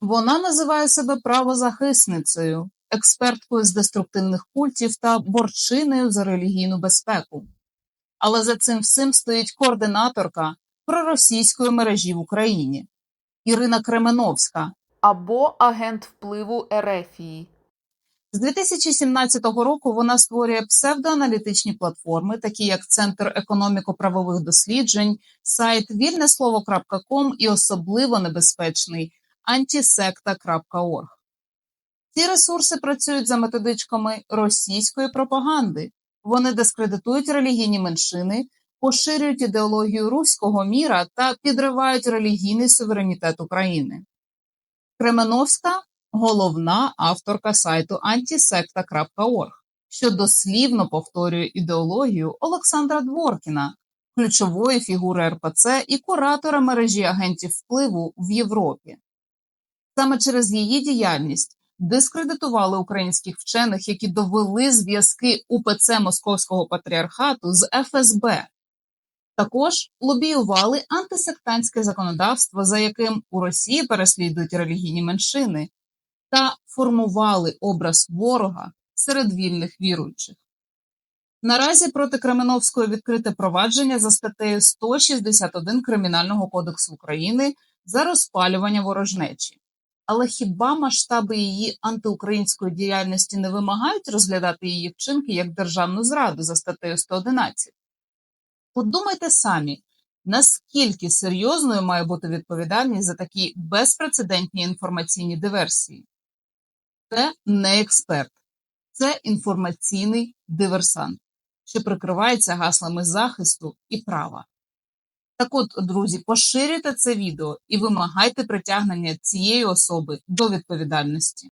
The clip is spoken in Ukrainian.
Вона називає себе правозахисницею, експерткою з деструктивних культів та борчиною за релігійну безпеку. Але за цим всім стоїть координаторка проросійської мережі в Україні Ірина Кременовська. або агент впливу Ерефії. З 2017 року вона створює псевдоаналітичні платформи, такі як Центр економіко-правових досліджень, сайт вільнеслово.ком і особливо небезпечний antisecta.org. Ці ресурси працюють за методичками російської пропаганди. Вони дискредитують релігійні меншини, поширюють ідеологію руського міра та підривають релігійний суверенітет України. Кременовська головна авторка сайту antisecta.org, що дослівно повторює ідеологію Олександра Дворкіна, ключової фігури РПЦ і куратора мережі агентів впливу в Європі. Саме через її діяльність дискредитували українських вчених, які довели зв'язки УПЦ Московського патріархату з ФСБ. Також лобіювали антисектантське законодавство, за яким у Росії переслідують релігійні меншини, та формували образ ворога серед вільних віруючих. Наразі проти Кременовської відкрите провадження за статтею 161 Кримінального кодексу України за розпалювання ворожнечі. Але хіба масштаби її антиукраїнської діяльності не вимагають розглядати її вчинки як державну зраду за статтею 111? Подумайте самі, наскільки серйозною має бути відповідальність за такі безпрецедентні інформаційні диверсії? Це не експерт, це інформаційний диверсант, що прикривається гаслами захисту і права. Так от, друзі, поширюйте це відео і вимагайте притягнення цієї особи до відповідальності.